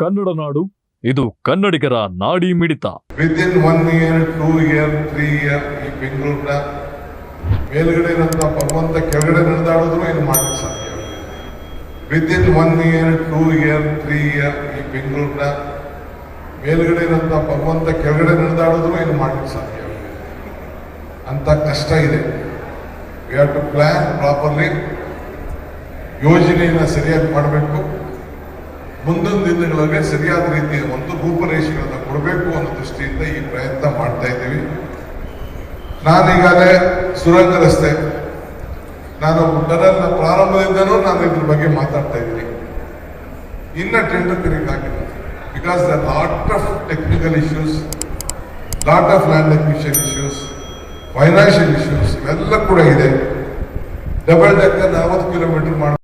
ಕನ್ನಡ ನಾಡು, ಇದು ಕನ್ನಡಿಗರ ನಾಡಿ ಮಿಡಿತ. Within one year two year three year ಈ ಬೆಂಗಳೂರಿನ ಮೇಲ್ಗಡೆ ಇರೋಂಥ ಭಗವಂತ ಕೆಳಗಡೆ ನಡೆದಾಡಿದ್ರು ಏನು ಮಾಡಲಿಕ್ಕೆ ಸಾಧ್ಯ within one year two year three year ಈ ಬೆಂಗಳೂರಿನ ಮೇಲ್ಗಡೆ ಇರೋಂಥ ಭಗವಂತ ಕೆಳಗಡೆ ನಡೆದಾಡಿದ್ರು ಏನು ಮಾಡಲಿಕ್ಕೆ ಸಾಧ್ಯ ಅಂತ ಕಷ್ಟ ಇದೆ. We have to plan properly ಯೋಜನೆಯನ್ನು ಸರಿಯಾಗಿ ಮಾಡಬೇಕು. ಮುಂದಿನ ದಿನಗಳಲ್ಲಿ ಸರಿಯಾದ ರೀತಿಯ ಒಂದು ರೂಪರೇಷೆಗಳನ್ನು ಕೊಡಬೇಕು ಅನ್ನೋ ದೃಷ್ಟಿಯಿಂದ ಈ ಪ್ರಯತ್ನ ಮಾಡ್ತಾ ಇದ್ದೀವಿ. ನಾನೀಗಾಗಲೇ ಸುರಂಗ ರಸ್ತೆ, ನಾನು ಟನಲ್ನ ಪ್ರಾರಂಭದಿಂದನೂ ನಾನು ಇದ್ರ ಬಗ್ಗೆ ಮಾತಾಡ್ತಾ ಇದ್ದೀನಿ. ಇನ್ನ tender ಕರೀಕಾಗಿಲ್ಲ because the lot of technical issues lot of land acquisition issues financial issues ಇವೆಲ್ಲ ಕೂಡ ಇದೆ. ಡಬಲ್ ಡೆಕ್ಕರ್ ನಲವತ್ತು ಕಿಲೋಮೀಟರ್ ಮಾಡಿ